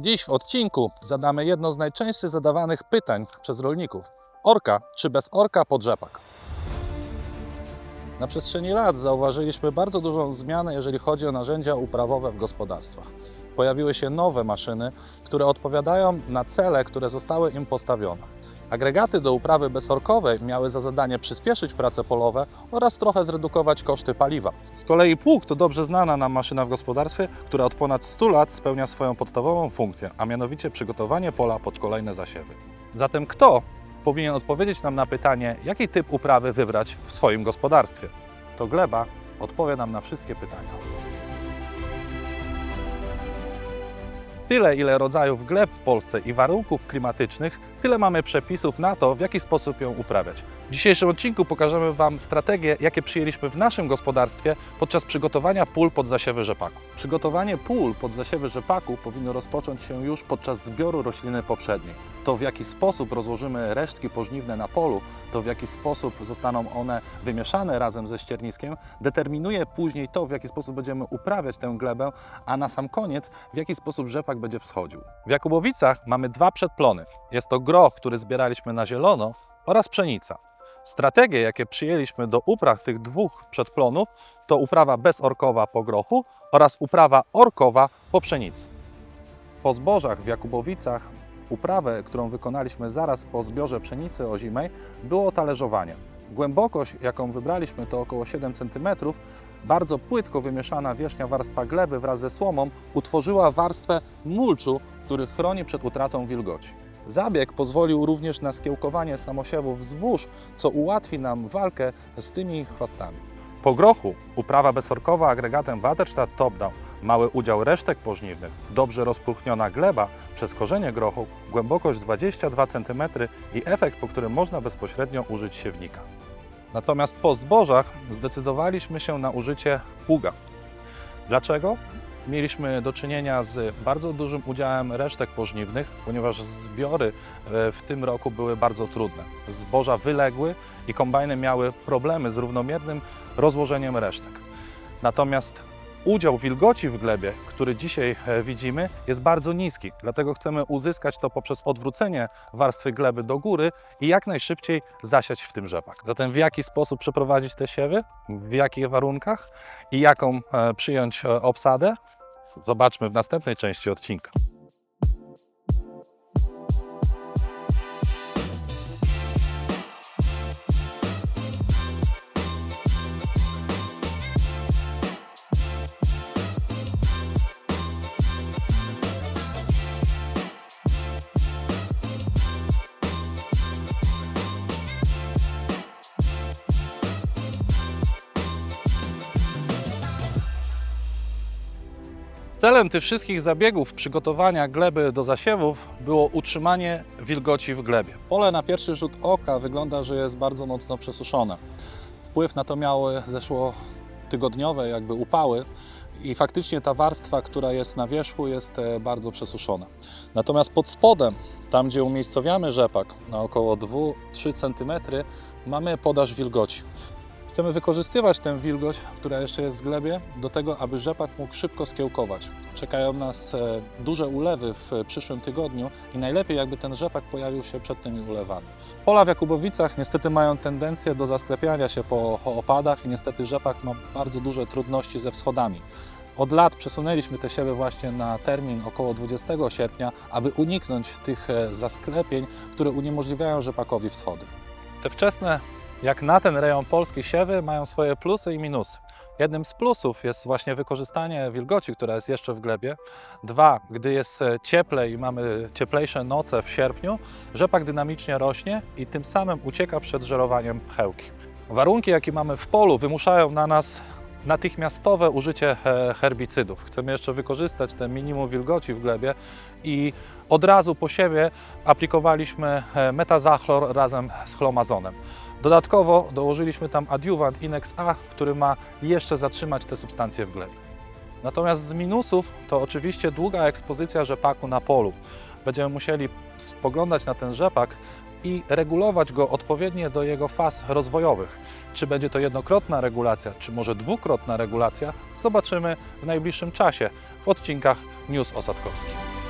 Dziś w odcinku zadamy jedno z najczęściej zadawanych pytań przez rolników. Orka czy bez orka pod rzepak? Na przestrzeni lat zauważyliśmy bardzo dużą zmianę, jeżeli chodzi o narzędzia uprawowe w gospodarstwach. Pojawiły się nowe maszyny, które odpowiadają na cele, które zostały im postawione. Agregaty do uprawy bezorkowej miały za zadanie przyspieszyć prace polowe oraz trochę zredukować koszty paliwa. Z kolei pług to dobrze znana nam maszyna w gospodarstwie, która od ponad 100 lat spełnia swoją podstawową funkcję, a mianowicie przygotowanie pola pod kolejne zasiewy. Zatem kto powinien odpowiedzieć nam na pytanie, jaki typ uprawy wybrać w swoim gospodarstwie? To gleba odpowie nam na wszystkie pytania. Tyle, ile rodzajów gleb w Polsce i warunków klimatycznych, tyle mamy przepisów na to, w jaki sposób ją uprawiać. W dzisiejszym odcinku pokażemy Wam strategie, jakie przyjęliśmy w naszym gospodarstwie podczas przygotowania pól pod zasiewy rzepaku. Przygotowanie pól pod zasiewy rzepaku powinno rozpocząć się już podczas zbioru rośliny poprzedniej. To, w jaki sposób rozłożymy resztki pożniwne na polu, to w jaki sposób zostaną one wymieszane razem ze ścierniskiem, determinuje później to, w jaki sposób będziemy uprawiać tę glebę, a na sam koniec, w jaki sposób rzepak będzie wschodził. W Jakubowicach mamy dwa przedplony. Jest to groch, który zbieraliśmy na zielono oraz pszenica. Strategie, jakie przyjęliśmy do upraw tych dwóch przedplonów, to uprawa bezorkowa po grochu oraz uprawa orkowa po pszenicy. Po zbożach w Jakubowicach uprawę, którą wykonaliśmy zaraz po zbiorze pszenicy ozimej, było talerzowanie. Głębokość, jaką wybraliśmy, to około 7 cm. Bardzo płytko wymieszana wierzchnia warstwa gleby wraz ze słomą utworzyła warstwę mulczu, który chroni przed utratą wilgoci. Zabieg pozwolił również na skiełkowanie samosiewów zbóż, co ułatwi nam walkę z tymi chwastami. Po grochu uprawa bezorkowa agregatem Waterstadt Topdown, mały udział resztek pożniwnych, dobrze rozpulchniona gleba przez korzenie grochu, głębokość 22 cm i efekt, po którym można bezpośrednio użyć siewnika. Natomiast po zbożach zdecydowaliśmy się na użycie pługa. Dlaczego? Mieliśmy do czynienia z bardzo dużym udziałem resztek pożniwnych, ponieważ zbiory e, w tym roku były bardzo trudne. Zboża wyległy i kombajny miały problemy z równomiernym rozłożeniem resztek. Natomiast udział wilgoci w glebie, który dzisiaj e, widzimy, jest bardzo niski. Dlatego chcemy uzyskać to poprzez odwrócenie warstwy gleby do góry i jak najszybciej zasiać w tym rzepak. Zatem w jaki sposób przeprowadzić te siewy, w jakich warunkach i jaką e, przyjąć e, obsadę, zobaczmy w następnej części odcinka. Celem tych wszystkich zabiegów przygotowania gleby do zasiewów było utrzymanie wilgoci w glebie. Pole na pierwszy rzut oka wygląda, że jest bardzo mocno przesuszone. Wpływ na to miały zeszło tygodniowe jakby upały i faktycznie ta warstwa, która jest na wierzchu jest e, bardzo przesuszona. Natomiast pod spodem, tam gdzie umiejscowiamy rzepak na około 2-3 cm mamy podaż wilgoci. Chcemy wykorzystywać tę wilgoć, która jeszcze jest w glebie, do tego, aby rzepak mógł szybko skiełkować. Czekają nas e, duże ulewy w przyszłym tygodniu i najlepiej, jakby ten rzepak pojawił się przed tymi ulewami. Pola w Jakubowicach niestety mają tendencję do zasklepiania się po opadach i niestety rzepak ma bardzo duże trudności ze wschodami. Od lat przesunęliśmy te siewy właśnie na termin około 20 sierpnia, aby uniknąć tych e, zasklepień, które uniemożliwiają rzepakowi wschody. Te wczesne jak na ten rejon Polski siewy mają swoje plusy i minusy. Jednym z plusów jest właśnie wykorzystanie wilgoci, która jest jeszcze w glebie. Dwa, gdy jest e, cieplej i mamy cieplejsze noce w sierpniu, rzepak dynamicznie rośnie i tym samym ucieka przed żerowaniem pchełki. Warunki, jakie mamy w polu, wymuszają na nas natychmiastowe użycie e, herbicydów. Chcemy jeszcze wykorzystać ten minimum wilgoci w glebie i od razu po siebie aplikowaliśmy e, metazachlor razem z chlomazonem. Dodatkowo dołożyliśmy tam adiuwant Inex A, który ma jeszcze zatrzymać te substancje w glebie. Natomiast z minusów to oczywiście długa ekspozycja rzepaku na polu. Będziemy musieli spoglądać na ten rzepak i regulować go odpowiednio do jego faz rozwojowych. Czy będzie to jednokrotna regulacja, czy może dwukrotna regulacja, zobaczymy w najbliższym czasie w odcinkach News Osadkowskich.